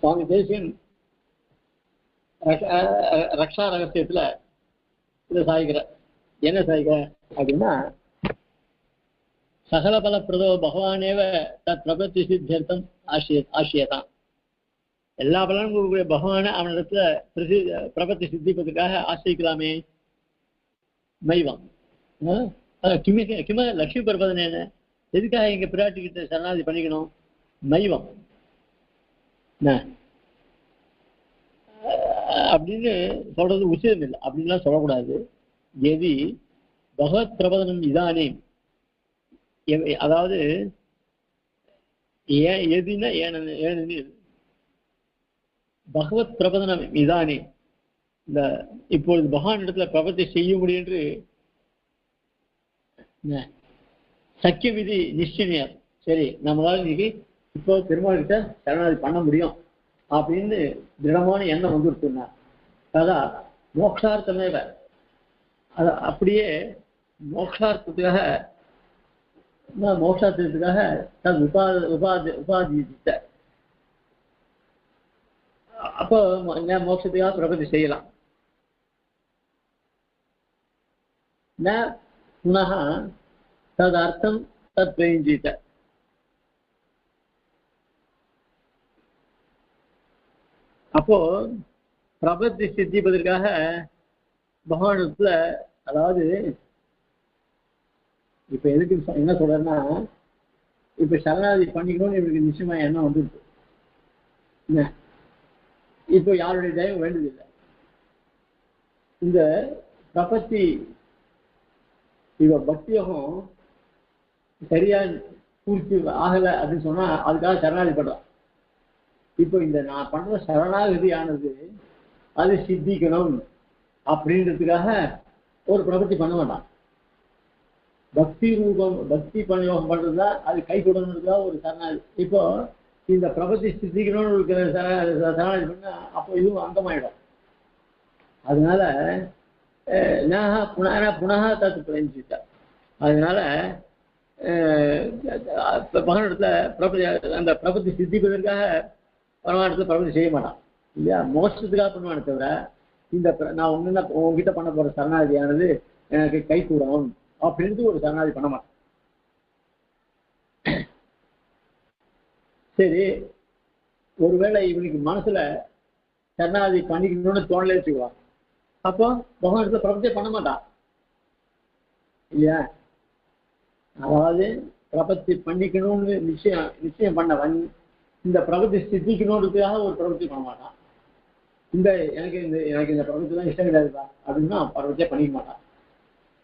சுவாமி தேசியன் ரக்ஷா ரகசியத்தில் இதை சாய்கிற என்ன சாய்க அப்படின்னா சகல பல பிரதோ பகவானேவ தத் பிரபத்தி சித்தியர்த்தம் ஆசிய ஆசியதான். எல்லா பலனும் கொடுக்கக்கூடிய பகவானை அவனிடத்துல பிரசி பிரபத்தி சித்திப்பதற்காக ஆசிரிக்கலாமே. மைவம். அஹ் கிம கிம லட்சுமி பரபதன் என்ன எதுக்காக எங்க பிராட்டி கிட்ட சரணாதி பண்ணிக்கணும்? மைவம். என்ன? அப்படின்னு சொல்றது உச்சிதம் இல்லை. அப்படின்லாம் சொல்லக்கூடாது. எதி பகவத் பிரபதனம் இதானே. அதாவது ஏன் எதுனா ஏன- ஏனெனில் பகவத் பிரபதனம் இதானே. இந்த இப்பொழுது பகவான் இடத்துல பிரபத்தை செய்ய முடியும் என்று சக்கிய விதி நிச்சயம் சரி நம்மளால இன்னைக்கு இப்போ பெருமாள் கிட்ட சரணாதி பண்ண முடியும் அப்படின்னு திடமான எண்ணம் வந்துருச்சுன்னா அதா மோக்ஷார்த்தமேவ. அது அப்படியே மோக்ஷார்த்தத்துக்காக என்ன மோட்சார்த்தத்துக்காக தன் உபாத உபாதி உபாதித்த அப்போ என்ன மோட்சத்துக்காக பிரபதி செய்யலாம். ந புனः ததர்த்தம் தத் அப்போ பிரபத்தி சித்திப்பதற்காக பகவானத்துல அதாவது இப்ப எதுக்கு என்ன சொல்றேன்னா இப்ப சரணாதி பண்ணிக்கணும்னு இவருக்கு நிச்சயமா எண்ணம் வந்துருக்கு என்ன? இப்போ யாருடைய தயவு வேண்டதில்லை. இந்த பிரபத்தி இவ பக்தியோகம் சரியா பூர்த்தி ஆகல அப்படின்னு சொன்னா அதுக்காக சரணாதி படம் இப்போ இந்த நான் பண்ற சரணாகதியானது அது சித்திக்கணும் அப்படின்றதுக்காக ஒரு பிரபத்தி பண்ண மாட்டான் பக்தி ரூபம் பக்தி பணியோகம் பண்றதா அது கை கொடுன்றதா ஒரு சரணாதி இப்போ இந்த பிரபத்தி சித்திக்கணும்னு இருக்கிற சரண- சரணாதி பண்ணா அப்போ இதுவும் அங்கமாயிடும் அதனால அஹ், நாஹ புனः தத்து பிரஞ்சித்த அதனால அஹ், பிரபதி அந்த பிரபத்தி சித்திப்பதற்காக பரமானத்தில் பிரபஞ்சம் செய்ய மாட்டான். இல்லையா? மோசத்துக்காக பண்ணுவானே தவிர இந்த நான் உங்க உங்ககிட்ட பண்ண போற சரணாதியானது எனக்கு கை கூடணும் அப்படின்ட்டு ஒரு சரணாதி பண்ண மாட்டான். சரி ஒருவேளை இவனுக்கு மனசுல சரணாதி பண்ணிக்கணும்னு தோணலே வச்சுக்குவான் அப்போ பகவானிடத்துல பிரபஞ்சம் பண்ண மாட்டான். இல்லையா? அதாவது பிரபத்தி பண்ணிக்கணும்னு நிச்சயம் நிச்சயம் பண்ணவன் இந்த பிரபத்தி சித்திக்கணுன்றதுக்காக ஒரு பிரபத்தி பண்ண மாட்டான். இந்த எனக்கு இந்த எனக்கு இந்த பிரபத்தி தான் இஷ்டம் கிடையாதுப்பா. அப்படின்னா பிரபத்தியே பண்ணிக்க மாட்டான்.